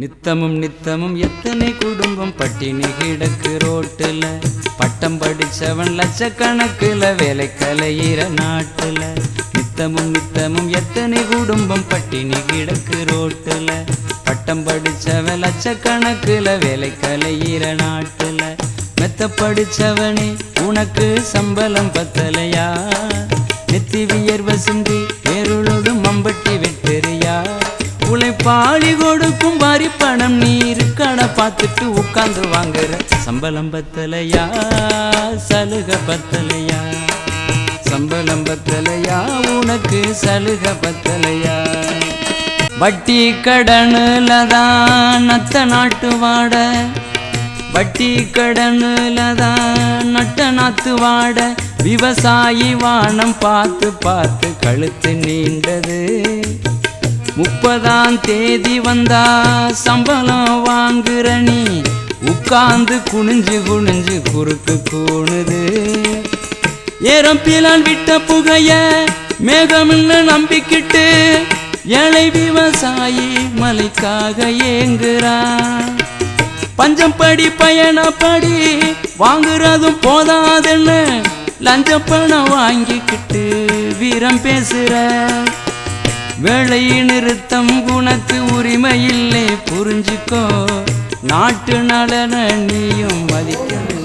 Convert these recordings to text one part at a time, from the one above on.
நித்தமும் நித்தமும் எத்தனை குடும்பம் பட்டினி கிடக்கு ரோட்டில். பட்டம் படிச்சவன் லட்சக்கணக்கில் வேலை கலையிற நாட்டுல. நித்தமும் நித்தமும் எத்தனை குடும்பம் பட்டினி கிடக்கு ரோட்டில். பட்டம் படிச்சவன் லட்சக்கணக்கில் வேலை கலையிற நாட்டுல. மெத்த படிச்சவனே உனக்கு சம்பளம் பத்தலையா? நெத்தி வியர்வ சிந்தி மம்பட்டி வெட்டறியா? உழைப்பாளி கொடுக்கும் வரி பணம் நீரு கடை பார்த்துட்டு உட்காந்து வாங்குற. சம்பளம் பத்தலையா? சலுக பத்தலையா? சம்பளம் பத்தலையா? உனக்கு சலுக பத்தலையா? வட்டி கடனுல தான் நத்த நாட்டு வாட. வட்டி கடனுல தான் நட்ட நாத்து வாட. விவசாயி வானம் பார்த்து பார்த்து கழுத்து நீண்டது. முப்பதாம் தேதி வந்தா சம்பளம் வாங்குற நீ. உட்கார்ந்து குனிஞ்சு குனிஞ்சு குறுக்கு கூணுது. ஏறம்பிலான் விட்ட புகைய மேகம்னு நம்பிக்கிட்டு ஏழை விவசாயி மலைக்காக ஏங்குறான் பஞ்சம் படி பயணப்படி வாங்குறதும் போதாதுன்னு? லஞ்ச பணம் வாங்கிக்கிட்டு வீரம் பேசுற. வேலை நிறுத்தம் குணத்து உரிமை இல்லை புரிஞ்சுக்கோ. நாட்டு நலன நீயும் மதிக்கணும்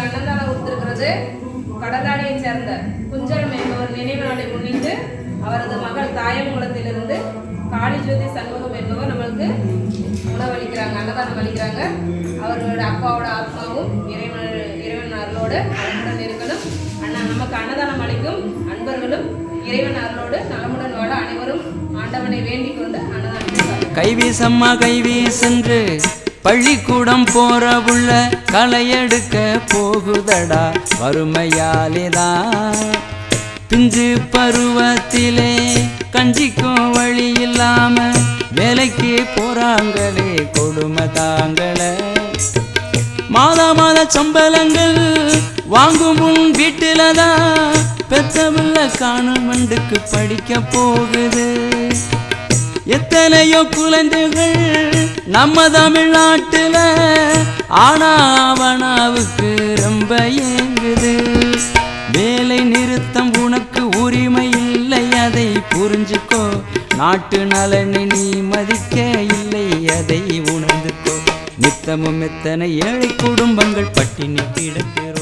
இன்னைக்கு நம்மளுக்கு அன்னதானம் கொடுத்திருக்கிறது கடலாடியை சேர்ந்த குஞ்சரம் என்பவர் நினைவு நாளை முன்னிட்டு அவரது மகள் தாயமங்கலத்திலிருந்து காளிஜோதி சண்முகம் என்பவர் நம்மளுக்கு உணவளிக்கிறாங்க அன்னதானம் அளிக்கிறாங்க. அவர்களோட அப்பாவோட ஆத்மாவும் இறைவன் இறைவன் அருளோடு நலமுடன் இருக்கணும். அண்ணா நமக்கு அன்னதானம் அளிக்கும் அன்பர்களும் இறைவன் அருளோடு நலமுடன் வாழ அனைவரும் ஆண்டவனை வேண்டிக் கொண்டு அன்னதானம் கைவீசம்மா கைவீசென்று பள்ளிக்கூடம் போற உள்ள களையெடுக்க போகுதடா வறுமையாலேதான் பிஞ்சு பருவத்திலே கஞ்சிக்கும் வழி இல்லாம வேலைக்கு போறாங்களே கொடுமை தாங்களே. மாதா மாத சம்பளங்கள் வாங்கும் உன் வீட்டில தான் பெத்தமில்ல காணும் படிக்க போகுது. எத்தனையோ குழந்தைகள் நம்ம தமிழ்நாட்டுல ஆனா அவனாவுக்கு ரொம்ப ஏங்குது. வேலை நிறுத்தம் உனக்கு உரிமை இல்லை அதை புரிஞ்சுக்கோ. நாட்டு நலனை நீ மதிக்க இல்லை அதை உணர்ந்துக்கோ. நித்தமும் எத்தனை ஏழை குடும்பங்கள் பட்டினி கிடக்கிறோம்.